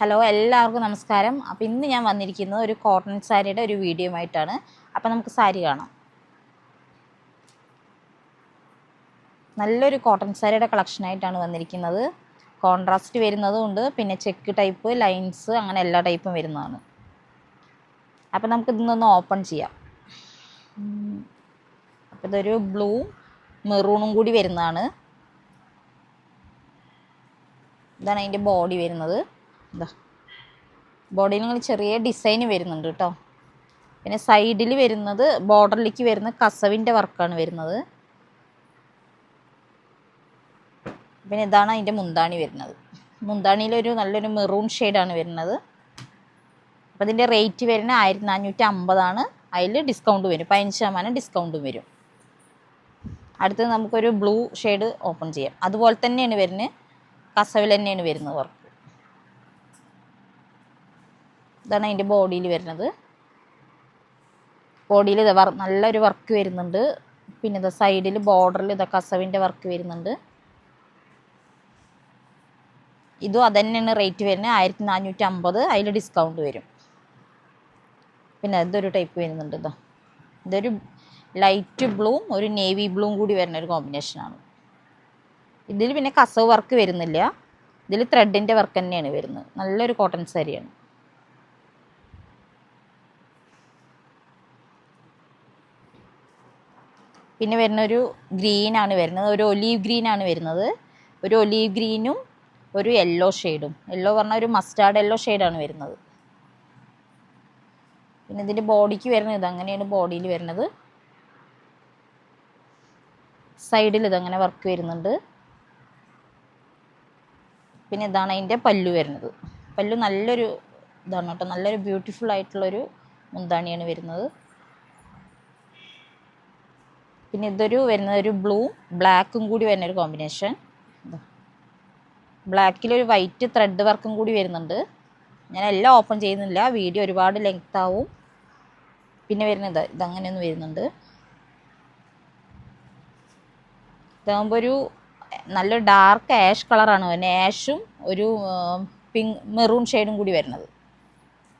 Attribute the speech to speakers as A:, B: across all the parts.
A: Hello എല്ലാവർക്കും നമസ്കാരം. അപ്പോൾ ഇന്ന് ഞാൻ വന്നിരിക്കുന്നത് ഒരു കോട്ടൺ സാരിയുടെ ഒരു വീഡിയോ ആയിട്ടാണ്. അപ്പോൾ നമുക്ക് സാരി കാണാം. നല്ലൊരു കോട്ടൺ സാരിയുടെ കളക്ഷനായിട്ടാണ് വന്നിരിക്കുന്നത്. കോൺട്രാസ്റ്റ് വരുന്നതും ഉണ്ട്. പിന്നെ ചെക്ക് ടൈപ്പ് ലൈൻസ് അങ്ങനെ എല്ലാ ടൈപ്പും വരുന്നതാണ്. അപ്പോൾ നമുക്ക് ഇതൊന്ന് ഓപ്പൺ ചെയ്യാം. അപ്പം അപ്പോൾ ഇതൊരു ബ്ലൂ മെറൂണും കൂടി വരുന്നതാണ്. ഇതാണ് അതിന്റെ ബോഡി വരുന്നത്. ഇതാ ബോഡിയിൽ നിങ്ങൾ ചെറിയ ഡിസൈൻ വരുന്നുണ്ട് കേട്ടോ പിന്നെ സൈഡിൽ വരുന്നത് ബോർഡറിലേക്ക് വരുന്ന കസവിന്റെ വർക്കാണ് വരുന്നത്. പിന്നെ ഇതാണ് അതിന്റെ മുന്താണി വരുന്നത്. മുന്താണിയിലൊരു നല്ലൊരു മെറൂൺ ഷെയ്ഡാണ് വരുന്നത്. അപ്പോൾ ഇതിന്റെ റേറ്റ് വരുന്നത് ആയിരത്തി നാനൂറ്റി അമ്പതാണ് അതിൽ ഡിസ്കൗണ്ട് വരും. പതിനഞ്ച് ശതമാനം ഡിസ്കൗണ്ടും വരും. അടുത്തത് നമുക്കൊരു ബ്ലൂ ഷെയ്ഡ് ഓപ്പൺ ചെയ്യാം. അതുപോലെ തന്നെയാണ് വരുന്നത്. കസവിൽ തന്നെയാണ് വരുന്നത് വർക്ക് ഇതാണ് അതിന്റെ ബോഡിയിൽ വരുന്നത്. ബോഡിയിൽ ഇത് നല്ലൊരു വർക്ക് വരുന്നുണ്ട്. പിന്നെ ഇത് സൈഡിൽ ബോർഡറിൽ ഇതാ കസവിന്റെ വർക്ക് വരുന്നുണ്ട്. ഇതും അതന്നെയാണ് റേറ്റ് വരുന്നത്. ആയിരത്തി നാനൂറ്റി അമ്പത് അതിൽ ഡിസ്കൗണ്ട് വരും. പിന്നെ ഇതൊരു ടൈപ്പ് വരുന്നുണ്ട് ഇതാ. ഇതൊരു ലൈറ്റ് ബ്ലൂവും ഒരു നേവി ബ്ലൂവും കൂടി വരുന്ന ഒരു കോമ്പിനേഷനാണ് ഇതിൽ പിന്നെ കസവ് വർക്ക് വരുന്നില്ല. ഇതിൽ ത്രെഡിന്റെ വർക്ക് തന്നെയാണ് വരുന്നത്. നല്ലൊരു കോട്ടൺ സാരിയാണ് പിന്നെ വരുന്ന ഒരു ഗ്രീനാണ് വരുന്നത്. ഒരു ഒലീവ് ഗ്രീനാണ് വരുന്നത്. ഒരു ഒലീവ് ഗ്രീനും ഒരു യെല്ലോ ഷെയ്ഡും. യെല്ലോ പറഞ്ഞാൽ ഒരു മസ്റ്റാർഡ് യെല്ലോ ഷെയ്ഡാണ് വരുന്നത്. പിന്നെ ഇതിന്റെ ബോഡിക്ക് വരുന്നത് അങ്ങനെയാണ് ബോഡിയിൽ വരുന്നത്. സൈഡിൽ ഇതങ്ങനെ വർക്ക് വരുന്നുണ്ട്. പിന്നെ ഇതാണ് അതിന്റെ പല്ലു വരുന്നത്. പല്ലു നല്ലൊരു ഇതാണ് കേട്ടോ. നല്ലൊരു ബ്യൂട്ടിഫുൾ ആയിട്ടുള്ളൊരു മുന്താണിയാണ് വരുന്നത്. പിന്നെ ഇതൊരു വരുന്നത് ഒരു ബ്ലൂ ബ്ലാക്കും കൂടി വരുന്ന ഒരു കോമ്പിനേഷൻ ബ്ലാക്കിലൊരു വൈറ്റ് ത്രെഡ് വർക്കും കൂടി വരുന്നുണ്ട്. ഞാൻ എല്ലാം ഓപ്പൺ ചെയ്യുന്നില്ല. വീഡിയോ ഒരുപാട് ലെങ്ത് ആവും. പിന്നെ വരുന്നത് ഇതങ്ങനെയൊന്നും വരുന്നുണ്ട്. ഇതാകുമ്പോൾ ഒരു നല്ല ഡാർക്ക് ആഷ് കളറാണ് പിന്നെ ആഷും ഒരു പിങ്ക് മെറൂൺ ഷെയ്ഡും കൂടി വരുന്നത്.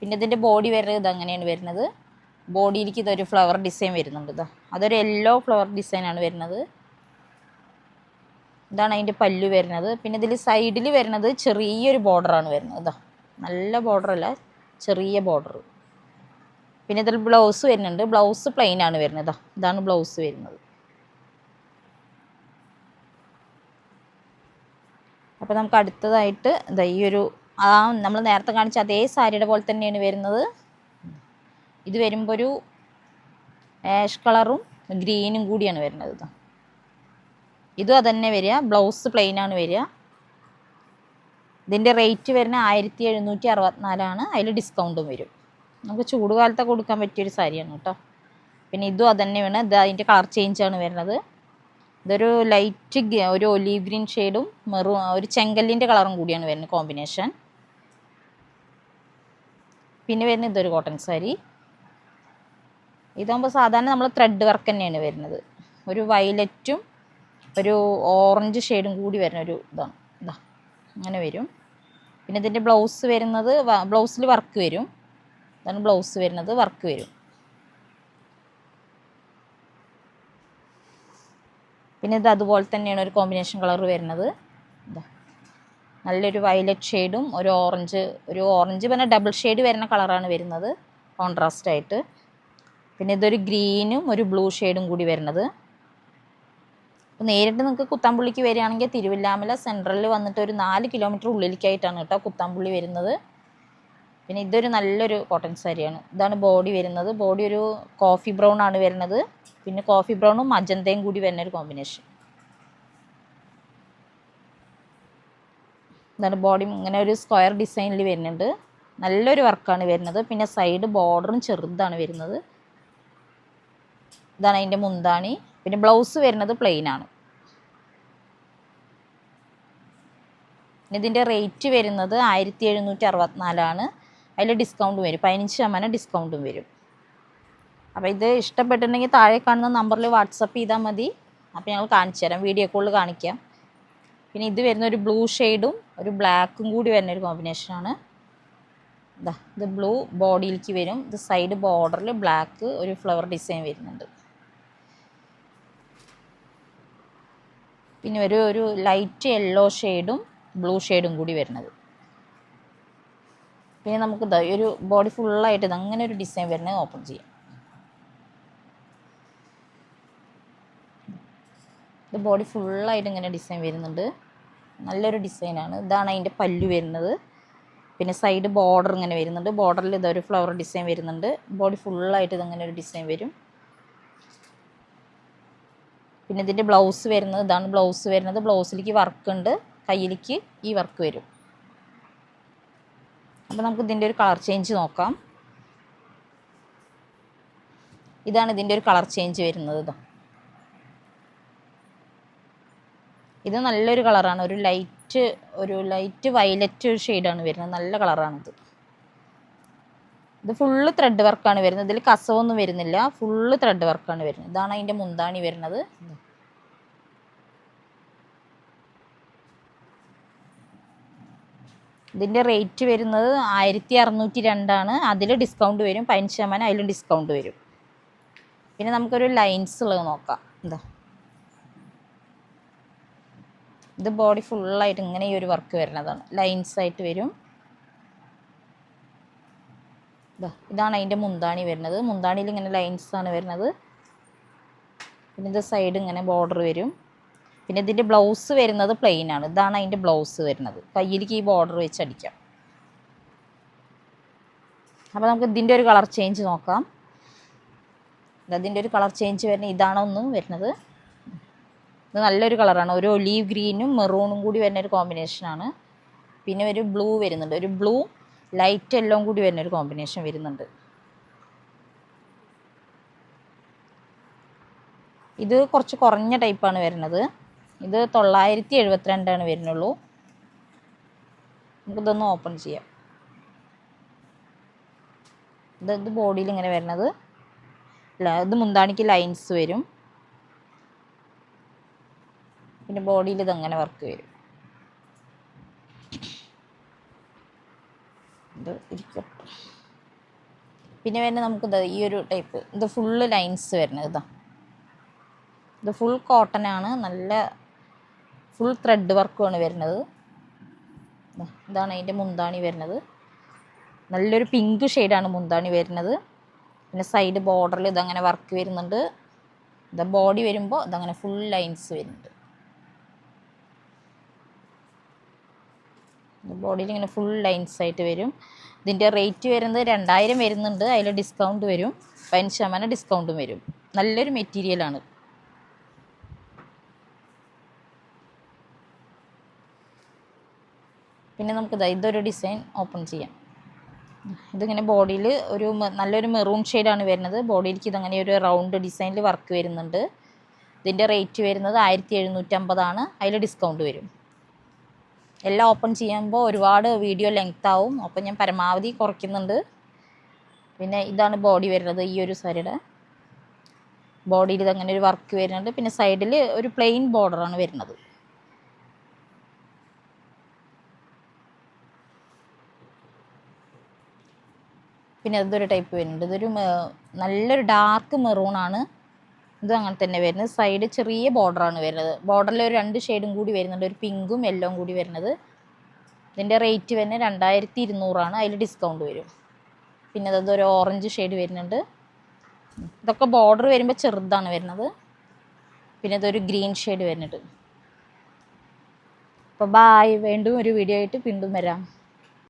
A: പിന്നെ ഇതിന്റെ ബോഡി വരുന്നത് ഇതങ്ങനെയാണ് വരുന്നത്. ബോഡിയിലേക്ക് ഇതൊരു ഫ്ലവർ ഡിസൈൻ വരുന്നുണ്ട് ഇതാ അതൊരു യെല്ലോ ഫ്ലവർ ഡിസൈനാണ് വരുന്നത്. ഇതാണ് അതിന്റെ പല്ലു വരുന്നത്. പിന്നെ ഇതിൽ സൈഡിൽ വരുന്നത് ചെറിയൊരു ബോർഡറാണ് വരുന്നത് ഇതാ നല്ല ബോർഡറല്ല ചെറിയ ബോർഡർ പിന്നെ ഇതിൽ ബ്ലൗസ് വരുന്നുണ്ട്. ബ്ലൗസ് പ്ലെയിൻ ആണ് വരുന്നത് ഇതാ ഇതാണ് ബ്ലൗസ് വരുന്നത്. അപ്പോൾ നമുക്ക് അടുത്തതായിട്ട് ഈ ഒരു ആ നമ്മൾ നേരത്തെ കാണിച്ച അതേ സാരിയുടെ പോലെ തന്നെയാണ് വരുന്നത്. ഇത് വരുമ്പോൾ ഒരു ആഷ് കളറും ഗ്രീനും കൂടിയാണ് വരുന്നത് ഇത് ഇതും അതന്നെ വരിക. ബ്ലൗസ് പ്ലെയിൻ ആണ് വരിക. ഇതിന്റെ റേറ്റ് വരുന്ന ആയിരത്തി എഴുന്നൂറ്റി അറുപത്തിനാലാണ് അതിൽ ഡിസ്കൗണ്ടും വരും. നമുക്ക് ചൂടുകാലത്തെ കൊടുക്കാൻ പറ്റിയൊരു സാരിയാണ് കേട്ടോ പിന്നെ ഇതും അതന്നെ വേണം. ഇത് അതിന്റെ കളർ ചേഞ്ചാണ് വരുന്നത്. ഇതൊരു ലൈറ്റ് ഒരു ഒലീവ് ഗ്രീൻ ഷെയ്ഡും മെറൂ ഒരു ചെങ്കല്ലിന്റെ കളറും കൂടിയാണ് വരുന്നത് കോമ്പിനേഷൻ പിന്നെ വരുന്ന ഇതൊരു കോട്ടൺ സാരി ഇതാകുമ്പോൾ സാധാരണ നമ്മൾ ത്രെഡ് വർക്ക് തന്നെയാണ് വരുന്നത്. ഒരു വയലറ്റും ഒരു ഓറഞ്ച് ഷെയ്ഡും കൂടി വരുന്ന ഒരു ഇതാണ്. ഇതാ അങ്ങനെ വരും. പിന്നെ ഇതിന്റെ ബ്ലൗസ് വരുന്നത് ബ്ലൗസിൽ വർക്ക് വരും. ഇതാണ് ബ്ലൗസ് വരുന്നത് വർക്ക് വരും. പിന്നെ ഇത് അതുപോലെ തന്നെയാണ് ഒരു കോമ്പിനേഷൻ കളർ വരുന്നത്. ഇതാ നല്ലൊരു വയലറ്റ് ഷെയ്ഡും ഒരു ഓറഞ്ച് ഒരു ഓറഞ്ച് പറഞ്ഞാൽ ഡബിൾ ഷെയ്ഡ് വരുന്ന കളറാണ് വരുന്നത്. കോൺട്രാസ്റ്റ് ആയിട്ട്. പിന്നെ ഇതൊരു ഗ്രീനും ഒരു ബ്ലൂ ഷെയ്ഡും കൂടി വരുന്നത്. അപ്പോൾ നേരിട്ട് നിങ്ങൾക്ക് കുത്താമ്പുള്ളിക്ക് വരികയാണെങ്കിൽ തിരുവില്ലാമല സെൻട്രലിൽ വന്നിട്ട് ഒരു നാല് കിലോമീറ്റർ ഉള്ളിലേക്കായിട്ടാണ് കേട്ടോ കുത്താമ്പുള്ളി വരുന്നത്. പിന്നെ ഇതൊരു നല്ലൊരു കോട്ടൺ സാരിയാണ്. ഇതാണ് ബോഡി വരുന്നത്. ബോഡി ഒരു കോഫി ബ്രൗൺ ആണ് വരുന്നത്. പിന്നെ കോഫി ബ്രൗണും അജന്തയും കൂടി വരുന്ന ഒരു കോമ്പിനേഷൻ ഇതാണ് ബോഡി ഇങ്ങനെ ഒരു സ്ക്വയർ ഡിസൈനിൽ വരുന്നുണ്ട്. നല്ലൊരു വർക്കാണ് വരുന്നത്. പിന്നെ സൈഡ് ബോർഡറും ചെറുതാണ് വരുന്നത്. ഇതാണ് അതിന്റെ മുന്താണി. പിന്നെ ബ്ലൗസ് വരുന്നത് പ്ലെയിൻ ആണ്. ഇതിന്റെ റേറ്റ് വരുന്നത് ആയിരത്തി എഴുന്നൂറ്റി അറുപത്തിനാലാണ് അതിൽ ഡിസ്കൗണ്ട് വരും. പതിനഞ്ച് ശതമാനം ഡിസ്കൗണ്ടും വരും. അപ്പോൾ ഇത് ഇഷ്ടപ്പെട്ടിട്ടുണ്ടെങ്കിൽ താഴെ കാണുന്ന നമ്പറിൽ വാട്സപ്പ് ചെയ്താൽ മതി. അപ്പോൾ ഞങ്ങൾ കാണിച്ചു തരാം. വീഡിയോ കോളിൽ കാണിക്കാം. പിന്നെ ഇത് വരുന്ന ഒരു ബ്ലൂ ഷെയ്ഡും ഒരു ബ്ലാക്കും കൂടി വരുന്ന ഒരു കോമ്പിനേഷനാണ് ഇതാ ഇത് ബ്ലൂ ബോഡിയിലേക്ക് വരും. ഇത് സൈഡ് ബോർഡറിൽ ബ്ലാക്ക് ഒരു ഫ്ലവർ ഡിസൈൻ വരുന്നുണ്ട്. പിന്നെ ഒരു ഒരു ലൈറ്റ് യെല്ലോ ഷെയ്ഡും ബ്ലൂ ഷെയ്ഡും കൂടി വരുന്നത്. പിന്നെ നമുക്ക് ഒരു ബോഡി ഫുള്ളായിട്ട് അങ്ങനെ ഒരു ഡിസൈൻ വരുന്നത് ഓപ്പൺ ചെയ്യാം. ഇത് ബോഡി ഫുള്ളായിട്ട് ഇങ്ങനെ ഡിസൈൻ വരുന്നുണ്ട്. നല്ലൊരു ഡിസൈനാണ് ഇതാണ് അതിന്റെ പല്ലു വരുന്നത്. പിന്നെ സൈഡ് ബോർഡർ ഇങ്ങനെ വരുന്നുണ്ട്. ബോർഡറിൽ ഇതൊരു ഫ്ലവർ ഡിസൈൻ വരുന്നുണ്ട്. ബോഡി ഫുള്ളായിട്ട് ഇതങ്ങനെ ഒരു ഡിസൈൻ വരും. പിന്നെ ഇതിന്റെ ബ്ലൗസ് വരുന്നത് ഇതാണ് ബ്ലൗസ് വരുന്നത്. ബ്ലൗസിലേക്ക് വർക്ക് ഉണ്ട്. കയ്യിലേക്ക് ഈ വർക്ക് വരും. അപ്പോൾ നമുക്ക് ഇതിന്റെ ഒരു കളർ ചേഞ്ച് നോക്കാം. ഇതാണ് ഇതിന്റെ ഒരു കളർ ചേഞ്ച് വരുന്നത് ഇതാ ഇത് നല്ലൊരു കളറാണ് ഒരു ലൈറ്റ് ഒരു ലൈറ്റ് വയലറ്റ് ഷെയ്ഡാണ് വരുന്നത്. നല്ല കളറാണിത് ഇത് ഫുള്ള് ത്രെഡ് വർക്കാണ് വരുന്നത്. ഇതിൽ കസവൊന്നും വരുന്നില്ല. ഫുള്ള് ത്രെഡ് വർക്കാണ് വരുന്നത്. ഇതാണ് അതിന്റെ മുന്താണി വരുന്നത്. ഇതിന്റെ റേറ്റ് വരുന്നത് ആയിരത്തി അറുന്നൂറ്റി രണ്ടാണ് അതിൽ ഡിസ്കൗണ്ട് വരും. പതിനഞ്ച് ശതമാനം അതിലും ഡിസ്കൗണ്ട് വരും. പിന്നെ നമുക്കൊരു ലൈൻസ് ഉള്ളത് നോക്കാം. എന്താ ഇത് ബോഡി ഫുള്ളായിട്ട് ഇങ്ങനെ ഈ ഒരു വർക്ക് വരുന്നതാണ്. ലൈൻസ് ആയിട്ട് വരും. ഇതാണ് അതിന്റെ മുന്താണി വരുന്നത്. മുന്താണിയിൽ ഇങ്ങനെ ലൈൻസ് ആണ് വരുന്നത്. പിന്നെ ഇത് സൈഡ് ഇങ്ങനെ ബോർഡർ വരും. പിന്നെ ഇതിന്റെ ബ്ലൗസ് വരുന്നത് പ്ലെയിൻ ആണ്. ഇതാണ് അതിന്റെ ബ്ലൗസ് വരുന്നത്. കയ്യിലേക്ക് ഈ ബോർഡർ വെച്ച് അടിക്കാം. അപ്പോൾ നമുക്ക് ഇതിന്റെ ഒരു കളർ ചേഞ്ച് നോക്കാം. ഇതിന്റെ ഒരു കളർ ചേഞ്ച് വരുന്നത് ഇതാണോ ഒന്ന് വരുന്നത്. ഇത് നല്ലൊരു കളറാണ് ഒരു ഒലീവ് ഗ്രീനും മെറൂണും കൂടി വരുന്ന ഒരു കോമ്പിനേഷനാണ് പിന്നെ ഒരു ബ്ലൂ വരുന്നുണ്ട്. ഒരു ബ്ലൂ ലൈറ്റ് എല്ലാം കൂടി വരുന്ന ഒരു കോമ്പിനേഷൻ വരുന്നുണ്ട്. ഇത് കുറച്ച് കുറഞ്ഞ ടൈപ്പാണ് വരുന്നത്. ഇത് തൊള്ളായിരത്തി എഴുപത്തിരണ്ടാണ് വരുന്നുള്ളൂ. നമുക്കിതൊന്ന് ഓപ്പൺ ചെയ്യാം. ഇത് ഇത് ബോഡിയിൽ ഇങ്ങനെ വരുന്നത്. ഇത് മുന്താണിക്ക് ലൈൻസ് വരും. പിന്നെ ബോഡിയിൽ ഇതങ്ങനെ വർക്ക് വരും. ഇത് ഇരിക്കട്ടെ പിന്നെ വരുന്നത് നമുക്ക് ഇതാ ഈ ഒരു ടൈപ്പ് ഇത് ഫുള്ള് ലൈൻസ് വരുന്നത് ഇതാ ഇത് ഫുൾ കോട്ടൺ ആണ് നല്ല ഫുൾ ത്രെഡ് വർക്കുമാണ് വരുന്നത്. ഇതാണ് അതിന്റെ മുന്താണി വരുന്നത്. നല്ലൊരു പിങ്ക് ഷെയ്ഡാണ് മുന്താണി വരുന്നത്. പിന്നെ സൈഡ് ബോർഡറിൽ ഇതങ്ങനെ വർക്ക് വരുന്നുണ്ട്. ഇത് ബോഡി വരുമ്പോൾ ഇതങ്ങനെ ഫുൾ ലൈൻസ് വരുന്നുണ്ട്. ബോഡിയിൽ ഇങ്ങനെ ഫുൾ ലൈൻസ് ആയിട്ട് വരും. ഇതിന്റെ റേറ്റ് വരുന്നത് രണ്ടായിരം വരുന്നുണ്ട്. അതിൽ ഡിസ്കൗണ്ട് വരും. പതിനഞ്ച് ശതമാനം ഡിസ്കൗണ്ടും വരും. നല്ലൊരു മെറ്റീരിയലാണ് പിന്നെ നമുക്ക് ഇതൊരു ഡിസൈൻ ഓപ്പൺ ചെയ്യാം. ഇതിങ്ങനെ ബോഡിയിൽ ഒരു നല്ലൊരു മെറൂൺ ഷെയ്ഡാണ് വരുന്നത്. ബോഡിയിലേക്ക് ഇതങ്ങനെ ഒരു റൗണ്ട് ഡിസൈനിൽ വർക്ക് വരുന്നുണ്ട്. ഇതിന്റെ റേറ്റ് വരുന്നത് ആയിരത്തി എഴുന്നൂറ്റമ്പതാണ്. അതിൽ ഡിസ്കൗണ്ട് വരും. എല്ലാം ഓപ്പൺ ചെയ്യുമ്പോൾ ഒരുപാട് വീഡിയോ ലെങ്ത് ആവും. അപ്പോൾ ഞാൻ പരമാവധി കുറയ്ക്കുന്നുണ്ട്. പിന്നെ ഇതാണ് ബോഡി വരുന്നത് ഈ ഒരു സാരിയുടെ ബോഡിയിൽ ഇതങ്ങനെ ഒരു വർക്ക് വരുന്നുണ്ട്. പിന്നെ സൈഡിൽ ഒരു പ്ലെയിൻ ബോർഡറാണ് വരുന്നത്. പിന്നെ അതൊരു ടൈപ്പ് വരുന്നുണ്ട്. ഇതൊരു നല്ലൊരു ഡാർക്ക് മെറൂണാണ് ഇത് അങ്ങനെ തന്നെ വരുന്നത്. സൈഡ് ചെറിയ ബോർഡറാണ് വരുന്നത്. ബോർഡറിൽ ഒരു രണ്ട് ഷെയ്ഡും കൂടി വരുന്നുണ്ട്. ഒരു പിങ്കും യെല്ലോ കൂടി വരുന്നത്. ഇതിന്റെ റേറ്റ് വരുന്നത് രണ്ടായിരത്തി ഇരുന്നൂറാണ് അതിൽ ഡിസ്കൗണ്ട് വരും. പിന്നെ അതൊരു ഓറഞ്ച് ഷെയ്ഡ് വരുന്നുണ്ട്. ഇതൊക്കെ ബോർഡർ വരുമ്പോൾ ചെറുതാണ് വരുന്നത്. പിന്നെ ഇതൊരു ഗ്രീൻ ഷെയ്ഡ് വരുന്നുണ്ട്. അപ്പോൾ ബായ് വീണ്ടും ഒരു വീഡിയോ ആയിട്ട് വീണ്ടും വരാം.